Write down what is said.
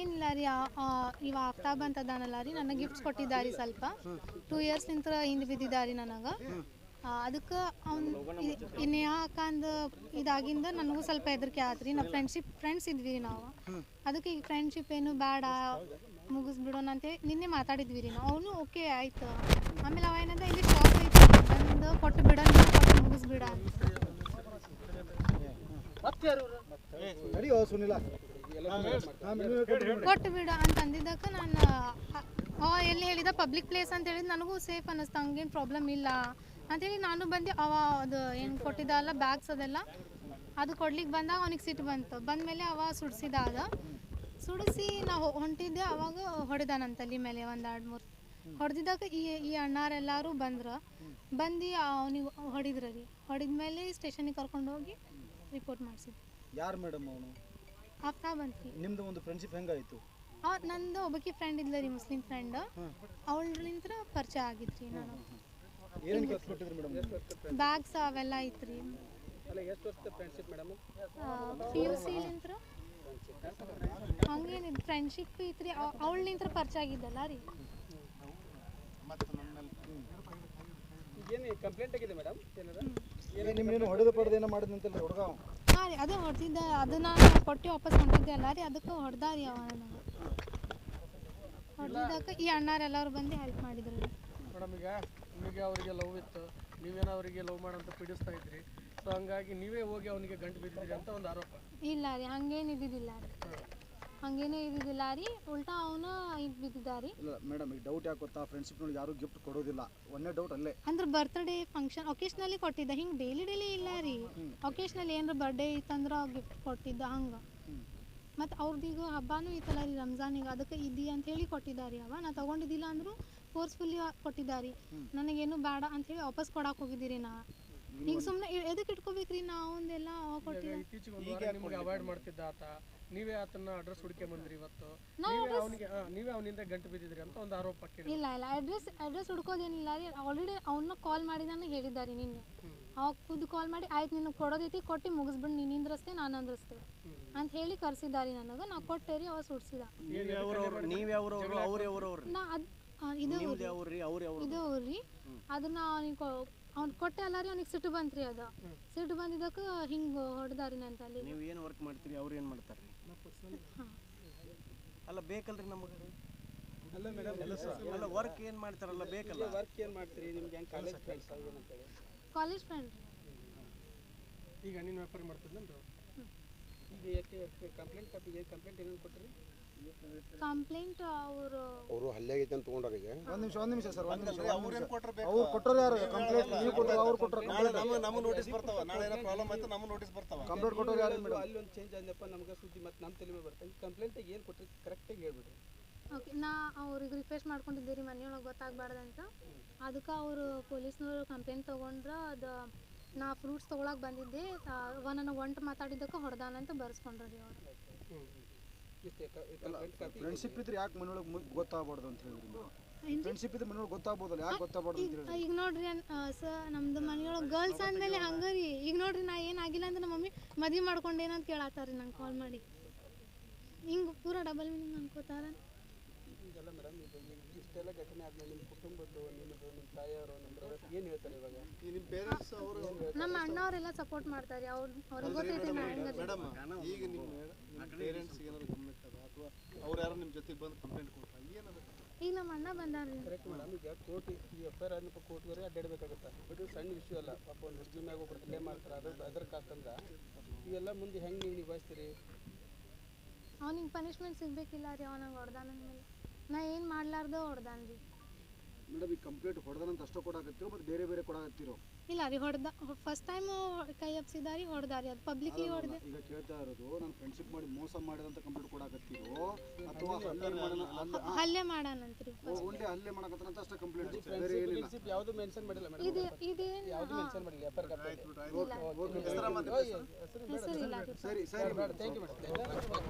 ಏನಿಲ್ಲ ರೀ ಇವ ಆಫ್ತಾಬ್ ಅಂತ ಅದಾನಲ್ಲ ರೀ ನನಗೆ ಗಿಫ್ಟ್ಸ್ ಕೊಟ್ಟಿದ್ದಾರೆ ಸ್ವಲ್ಪ. ಟೂ ಇಯರ್ಸ್ ನಿಂತ್ರ ಹಿಂದೆ ಬಿದ್ದಿದ್ದಾರೆ ನನಗೆ. ಅದಕ್ಕೆ ಅವ್ನು ಇನ್ಯಾ ಅಕ್ಕಂದ ಇದಾಗಿಂದ ನನಗೂ ಸ್ವಲ್ಪ ಹೆದರಿಕೆ ಆತ್ರಿ. ನಾವು ಫ್ರೆಂಡ್ಶಿಪ್ ಫ್ರೆಂಡ್ಸ್ ಇದ್ವಿ ರೀ ನಾವು. ಅದಕ್ಕೆ ಈಗ ಫ್ರೆಂಡ್ಶಿಪ್ ಏನು ಬೇಡ ಮುಗಿಸ್ಬಿಡೋಣ ಅಂತ ನಿನ್ನೆ ಮಾತಾಡಿದ್ವಿ ರೀ ನಾವು. ಅವನು ಓಕೆ ಆಯ್ತು. ಆಮೇಲೆ ಅವ ಏನಂದ ಇಲ್ಲಿ ಶಾಪ್ ಐತಿ. ಬಂದು ಕೊಟ್ಟು ಬಿಡ ಕೊಟ್ಟು ಮುಗಿಸ್ಬಿಡ ಕೊಟ್ಟು ಬಿಡು ಅಂತ ಅಂದಿದ್ದಕ್ಕೆ ನಾನು ಎಲ್ಲಿ ಹೇಳಿದ? ಪಬ್ಲಿಕ್ ಪ್ಲೇಸ್ ಅಂತ ಹೇಳಿದ್ ನನಗೂ ಸೇಫ್ ಅನ್ನಿಸ್ತು. ಹಂಗೇನು ಪ್ರಾಬ್ಲಮ್ ಇಲ್ಲ ಅಂತೇಳಿ ನಾನು ಬಂದು. ಅವ ಅದು ಏನು ಕೊಟ್ಟಿದ್ದಲ್ಲ ಬ್ಯಾಗ್ಸ್ ಅದೆಲ್ಲ ಅದು ಕೊಡ್ಲಿಕ್ಕೆ ಬಂದಾಗ ಅವನಿಗೆ ಸಿಟ್ಟು ಬಂತು. ಬಂದ ಮೇಲೆ ಅವ ಸುಡಿಸಿದ ಅದ ಸುಡಿಸಿ ನಾವು ಹೊಂಟಿದ್ದೆ. ಅವಾಗ ಹೊಡೆದಾನಂತ ಅಲ್ಲಿ ಮೇಲೆ ಒಂದು ಎರಡು ಮೂರು. ಹೊಡೆದಿದ್ದಾಗ ಈ ಈ ಅಣ್ಣಾರೆಲ್ಲರೂ ಬಂದ್ರು. ಬಂದು ಅವನಿಗೆ ಹೊಡೆದ್ರಿ ಹೊಡೆದ ಮೇಲೆ ಸ್ಟೇಷನಿಗೆ ಕರ್ಕೊಂಡು ಹೋಗಿ ರಿಪೋರ್ಟ್ ಮಾಡಿಸಿದ್ವಿ ಯಾರು ಮೇಡಮ್ ಅವನು? ಆಗ್ತಾ ಬಂತು ನಿಮ್ದು ಒಂದು ಫ್ರೆಂಡ್ಶಿಪ್ ಹೆಂಗಾಯ್ತು? ಆ ನಂದು ಒಬ್ಬಕಿ ಫ್ರೆಂಡ್ ಇದ್ಲ ರೀ ಮುಸ್ಲಿಂ ಫ್ರೆಂಡ್ ಅವಳಿಂತ್ರ ಪರಿಚಯ ಆಗಿತ್ರಿ ನಾನು. ಏನ್ ಕೆಲಸ ಕೊಟ್ಟಿದ್ರು ಮೇಡಮ್ ಬ್ಯಾಗ್ಸ್ ಅವೆಲ್ಲ ಐತ್ರಿ. ಅಲ್ಲ ಎಷ್ಟು ವರ್ಷದ friendship madam P U C ಸಿಲಿಂತ್ರ ಹಂಗೇನಿದ್ ಫ್ರೆಂಡ್ಶಿಪ್ ಐತ್ರಿ. ಅವಳಿನಿಂತ್ರ ಪರಿಚಯ ಆಗಿದ್ದಲ್ಲ ರೀ. ಏನು ಕಂಪ್ಲೇಂಟ್ ಆಗಿದೆ ಮೇಡಮ್ ನಿಮ್ಮ ನಿಮ್ಗೇನು ಹೊಡೆದು ಪಡೆದು ಏನೋ ಮಾಡಿದಂತಲ್ಲ ಹುಡುಗ. ಹಾಂ ರೀ ಅದೇ ಹೊಡೆದಿದ್ದ ಅದು ನಾನು ಕೊಟ್ಟು ವಾಪಸ್ ಹೊಂಟಿದ್ದೆ ಅಲ್ಲ ರೀ ಅದಕ್ಕೆ ಹೊಡೆದ ರೀ ಅವ ನನಗೆ ಹೊಡೆದಿದ್ದಕ್ಕೆ ಈ ಅಣ್ಣಾರೆಲ್ಲರೂ ಬಂದು ಹೆಲ್ಪ್ ಮಾಡಿದ್ರು. ಮೇಡಮ್ ಈಗ ನಿಮಗೆ ಅವರಿಗೆ ಲವ್ ಇತ್ತು ನೀವೇನೋ ಅವರಿಗೆ ಲವ್ ಮಾಡಂತ ಪೀಡಿಸ್ತಾ ಇದ್ರಿ ಸೊ ಹಂಗಾಗಿ ನೀವೇ ಹೋಗಿ ಅವನಿಗೆ ಗಂಟು ಬಿದ್ದಿದ್ರಿ ಅಂತ ಒಂದು ಆರೋಪ. ಇಲ್ಲ ರೀ ಹಂಗೇನು ಇದ್ದಿದ್ದಿಲ್ಲ ರೀ ಹಂಗೇನೇ ಇದ್ದಿದ್ದಿಲ್ಲ ರೀ ಉಲ್ಟಾ ಅವನು ಬಿದ್ದಿದ್ದ ರೀ ಇಲ್ಲ ಮೇಡಮ್ ಈಗ ಡೌಟ್ ಯಾಕೆ ಗೊತ್ತಾ? ಫ್ರೆಂಡ್ಶಿಪ್ನಲ್ಲಿ ಯಾರು ಗಿಫ್ಟ್ ಕೊಡೋದಿಲ್ಲ. ಒಂದೇ ಡೌಟ್ ಅಲ್ಲೇ. ಅಂದ್ರೆ ಬರ್ತ್ಡೇ ಫಂಕ್ಷನ್ ಒಕೇಶ್ನಲ್ಲಿ ಕೊಟ್ಟಿದ್ದ. ಹಿಂಗೆ ಡೈಲಿ ಡೈಲಿ ಇಲ್ಲ ರೀ. ಒಕೇಶ್ನಲ್ಲಿ ಏನಾರ ಬರ್ಡೇ ಇತ್ತಂದ್ರೆ ಗಿಫ್ಟ್ ಕೊಟ್ಟಿದ್ದ ಹಂಗೆ. ಮತ್ತು ಅವ್ರದ್ದು ಹಬ್ಬನೂ ಇತ್ತಲ್ಲ ರೀ ರಂಜಾನಿಗೆ. ಅದಕ್ಕೆ ಇದ್ದಿ ಅಂತ ಹೇಳಿ ಕೊಟ್ಟಿದ್ದಾರೆ ಅವ. ನಾ ತಗೊಂಡಿದ್ದಿಲ್ಲ ಅಂದರೂ ಫೋರ್ಸ್ಫುಲ್ಲಿ ಕೊಟ್ಟಿದ್ದಾರೆ. ನನಗೇನು ಬೇಡ ಅಂತ ಹೇಳಿ ವಾಪಸ್ ಕೊಡಕ್ಕೆ ಹೋಗಿದ್ದೀರಿ ನಾ. ಈಗ ಸುಮ್ಮನೆ ಎದಕ್ಕೆ ಇಟ್ಕೋಬೇಕ್ರಿ ನಾವು ಒಂದೆಲ್ಲ ಈಗ ನಿಮಗೆ ಅವಾಯ್ಡ್ ಮಾಡ್ತಿದ್ದ ಆತ. ನೀವೇ ಆತನ ಅಡ್ರೆಸ್ ಹುಡುಕಿ ಬಂದ್ರಿ ಇವತ್ತು. ನಾವು ಅವನಿಗೆ ನೀವೇ ಅವನಿಂದ ಗಂಟು ಬಿದ್ದಿದ್ರಿ ಅಂತ ಒಂದು ಆರೋಪ ಕೇಳಿ ಇಲ್ಲ ಇಲ್ಲ. ಅಡ್ರೆಸ್ ಅಡ್ರೆಸ್ ಹುಡ್ಕೋದೇನಿಲ್ಲ. ರೀ ಆಲ್ರೆಡಿ ಅವನ್ನ ಕಾಲ್ ಮಾಡಿ ನಾನು ಹೇಳಿದ್ದಾರೆ ನಿನ್ನೆ. ಅವಾಗ ಖುದ್ದು ಕಾಲ್ ಮಾಡಿ ಆಯ್ತು ನಿನ್ನ ಕೊಡೋದೈತಿ ಕೊಟ್ಟು ಮುಗಿಸ್ಬಿಡ್ ನೀನು ನಿಂದ್ರಸ್ತೆ ನಾನು ಅಂದ್ರಸ್ತೆ. ಅಂತ ಹೇಳಿ ಕರ್ಸಿದ್ದಾರೆ ನನಗ. ನಾ ಕೊಟ್ಟೆ ರೀ ಅವ ಸುಡ್ಸಿದ. ನಾ ಅದು ಇದು ಇದು ರೀ ಅದನ್ನ ಅವನಿಗೆ ಅವ್ನು ಕೊಟ್ಟೆ ಅಲ್ಲ ರೀ ಅವ್ನಿಗೆ ಸಿಟ್ಟು ಬಂತ್ರಿ ಅದು. ಸಿಟ್ಟು ಬಂದಿದ್ದಕ್ಕ ಹಿಂಗೆ ಹೊಡೆದಾರಿ ಅಂತ ಅಲ್ಲಿ ನೀವು ಏನ್ ವರ್ಕ್ ಮಾಡ್ತೀರಿ ಅವ್ರು ಏನು ಮಾಡ್ತಾರೆ ಅಲ್ಲ ಬೇಕಲ್ರಿ ನಮಗೆ. ಅಲ್ಲ ಮೇಡಮ್ ಅಲ್ಲ ವರ್ಕ್ ಏನು ಮಾಡ್ತಾರಲ್ಲ ಬೇಕಲ್ಲ? ವರ್ಕ್ ಏನು ಮಾಡ್ತೀರಿ? ನಿಮ್ಗೆ ಏನು ಕಾಲೇಜ್ ಫ್ರೆಂಡ್ಸ್ ಕಾಲೇಜ್ ಫ್ರೆಂಡ್ ಈಗ ನೀನು ವ್ಯಾಪಾರ ಮಾಡ್ತಿದ್ದಂದ್ರು ಈಗ ಯಾಕೆ ಕಂಪ್ಲೇಂಟ್ ಕಾಪಿ ಏನು ಕಂಪ್ಲೇಂಟ್ ಏನೇನು ಕೊಟ್ಟಿರಿ ಕಂಪ್ಲೇಂಟ್ ಅವರು ಅವರು ಹಲ್ಲೆ ಆಗೈತೆ ಅಂತ ತೊಗೊಂಡಾಗ ಈಗ ಒಂದು ನಿಮಿಷ ಒಂದು ನಿಮಿಷ ಸರ್ ಒಂದು ನಿಮಿಷ. ಅವ್ರು ಕೊಟ್ಟರು ಯಾರು? ಕಂಪ್ಲೇಂಟ್ ನೀವು ಕೊಟ್ಟರು ಅವ್ರು ಕೊಟ್ಟರು ಕಂಪ್ಲೇಂಟ್. ನಮ್ಮ ನೋಟಿಸ್ ಬರ್ತಾವ. ನಾಳೆ ಏನೋ ಪ್ರಾಬ್ಲಮ್ ಆಯ್ತು ನಮ್ಮ ನೋಟಿಸ್ ಬರ್ತಾವ. ಕಂಪ್ಲೇಂಟ್ ಕೊಟ್ಟರು ಯಾರು ಮೇಡಮ್? ಅಲ್ಲಿ ಒಂದು ಚೇಂಜ್ ಆದ್ನಪ್ಪ ನಮಗೆ ಸುದ್ದಿ ಮತ್ತೆ ನಮ್ಮ ತಲೆ ಮೇಲೆ ಬರ್ತದೆ ಕಂಪ್ಲೇಂಟ್ ಏನು ಕೊಟ್ಟಿರಿ ಕರೆಕ್ಟಾಗಿ ಹೇಳ್ಬಿಡ್ರಿ. ಓಕೆ ನಾ ಅವ್ರಿಗೆ ರಿಕ್ವೆಸ್ಟ್ ಮಾಡ್ಕೊಂಡಿದ್ದೆ ರೀ ಮನೆಯೊಳಗೆ ಗೊತ್ತಾಗಬಾರ್ದಂತ ಅದಕ್ಕೆ ಅವರು ಪೊಲೀಸ್ನವರು ಕಂಪ್ಲೇಂಟ್ ತೊಗೊಂಡ್ರೆ ಅದು ನಾ ಫ್ರೂಟ್ಸ್ ತೊಗೊಳಕ್ಕೆ ಬಂದಿದ್ದೆ. ಅವ ನನಗೆ ಒಂಟು ಮಾತಾಡಿದ್ದಕ್ಕೆ ಹೊಡೆದಾನಂತ ಬರ್ಸ್ಕೊಂಡ್ರಿ ಅವ್ರು. ಫ್ರೆಂಡ್ಶಿಪ್ ಇದ್ರೆ ಯಾಕೆ ಮನೆಯೊಳಗೆ ಗೊತ್ತಾಗಬಾರ್ದು ಅಂತ ಹೇಳಿದ್ರಿ ಫ್ರೆಂಡ್ಶಿಪ್ ಇದ್ರೆ ಮನೆಯೊಳಗೆ ಗೊತ್ತಾಗ್ಬೋದಲ್ಲ ಯಾಕೆ ಗೊತ್ತಾಗಬಾರ್ದು ಅಂತ ಹೇಳಿ ಈಗ ನೋಡ್ರಿ ಸರ್ ನಮ್ದು ಮನೆಯೊಳಗೆ ಗರ್ಲ್ಸ್ ಅಂದಮೇಲೆ ಹಂಗರಿ. ರೀ ಈಗ ನೋಡ್ರಿ ನಾ ಏನಾಗಿಲ್ಲ ಅಂದ್ರೆ ನಮ್ಮ ಮಮ್ಮಿ ಮದ್ವೆ ಮಾಡ್ಕೊಂಡೇನಂತ ಕೇಳತ್ತಾರ ನಂಗೆ ಕಾಲ್ ಮಾಡಿ. ಹಿಂಗೆ ಪೂರ ಡಬಲ್ ಮೀನಿಂಗ್ ಅನ್ಕೋತಾರ. ಈಗೆಲ್ಲ ಮೇಡಮ್ ಇದು ಇಷ್ಟೆಲ್ಲ ಘಟನೆ ಆದ್ಮೇಲೆ ನಿಮ್ಮ ಕುಟುಂಬದ್ದು ನಿಮ್ಮದು ನಿಮ್ಮ ತಾಯಿಯವರು ನಮ್ಮ ಬ್ರದರ್ಸ್ ಏನು ಹೇಳ್ತಾರೆ ಇವಾಗ? ಈ ನಿಮ್ಮ ಪೇರೆಂಟ್ಸ್ ಅವರು ನಮ್ಮ ಅಣ್ಣವರೆಲ್ಲ ಸಪೋರ್ಟ್ ಮಾಡ್ತಾರೆ. ಅವ್ರು ಅವ್ರಿಗೆ ಗೊತ್ತೈತೆ ಮೇಡಮ್ ಈಗ ನಿಮ್ಮ ನಿಮ್ಮ ಪೇರೆಂಟ್ಸ್ ಏನಾದ್ರು ಗಮನಕ್ಕೆ ಅದ ಅಥವಾ ಅವ್ರು ಯಾರು ನಿಮ್ಮ ಜೊತೆಗೆ ಬಂದು ಕಂಪ್ಲೇಂಟ್ ಕೊಟ್ರ ಏನದ ಬಂದಾರ್ರಿ ಕರೆಕ್ಟ್ ಮೇಡಮ್ ಈಗ ಕೋರ್ಟ್ ಈ ಎಫ್ ಐ ಆರ್ ಆದ್ಮೇಲೆ ಕೋರ್ಟ್ವರೆಗೆ ಅಡ್ಡಾಡಬೇಕಾಗುತ್ತೆ. ಬಟ್ ಇದು ಸಣ್ಣ ವಿಷಯ ಅಲ್ಲ ಪಾಪ ಒಂದು ಮುಸ್ಲಿಮ್ಯಾಗ ಒಬ್ರು ಹಲ್ಲೆ ಮಾಡ್ತಾರೆ ಅದ್ರ ಅದ್ರ ಕಾಕಂದ್ರೆ ಇವೆಲ್ಲ ಮುಂದೆ ಹೆಂಗೆ ನೀವು ನಿಭಾಯಿಸ್ತೀರಿ? ಅವ್ನಿಗೆ ಪನಿಶ್ಮೆಂಟ್ ಸಿಗ್ಬೇಕಿಲ್ಲ ರೀ ಅವನಿಗೆ ಹೊಡ್ದಾನ ಮೇಲೆ. ನಾ ಏನು ಮಾಡ್ಲಾರ್ದ ಹೊಡ್ದಾನ ರೀ ಮೇಡಮ್ ಈ ಕಂಪ್ಲೇಂಟ್ ಹೊಡೆದಂತ ಅಷ್ಟೇ ಕೊಡಾಕತ್ತಿರೋ ಮತ್ತೆ ಬೇರೆ ಬೇರೆ ಕೊಡಾಕತ್ತಿರೋ? ಇಲ್ಲ ರೀ ಹೊಡೆದ ಫಸ್ಟ್ ಟೈಮ್ ಕೈ ಎಪ್ಸಿದಾರಿ ಹೊಡೆದಾರಿ ಅದು ಪಬ್ಲಿಕ್ಲಿ ಹೊಡೆದ. ಈಗ ಕೇಳ್ತಾ ಇರೋದು ನಾನು ಫ್ರೆಂಡ್ಶಿಪ್ ಮಾಡಿ ಮೋಸ ಮಾಡಿದಂತ ಕಂಪ್ಲೇಂಟ್ ಕೊಡಾಕತ್ತಿರೋ? ಅಥವಾ ಹಲ್ಲೆ ಮಾಡೋಣ ಅಲ್ಲ ಹಲ್ಲೆ ಮಾಡಾನಂತ್ರಿ ಓನ್ಲಿ ಹಲ್ಲೆ ಮಾಡಕತ್ತಂತ ಅಷ್ಟೇ ಕಂಪ್ಲೇಂಟ್ ಬೇರೆ ಏನಿಲ್ಲ. ಫ್ರೆಂಡ್ಶಿಪ್ ಯಾವುದು ಮೆನ್ಷನ್ ಮಾಡಿಲ್ಲ ಮೇಡಮ್ ಇದು ಇದೇನು ಯಾವುದು ಮೆನ್ಷನ್ ಮಾಡಿಲ್ಲ ಎಫರ್ ಕಟ್ ಓಕೆ ಹೆಸರು ಇಲ್ಲ ಸರಿ ಸರಿ ಥ್ಯಾಂಕ್ ಯು ಮೇಡಮ್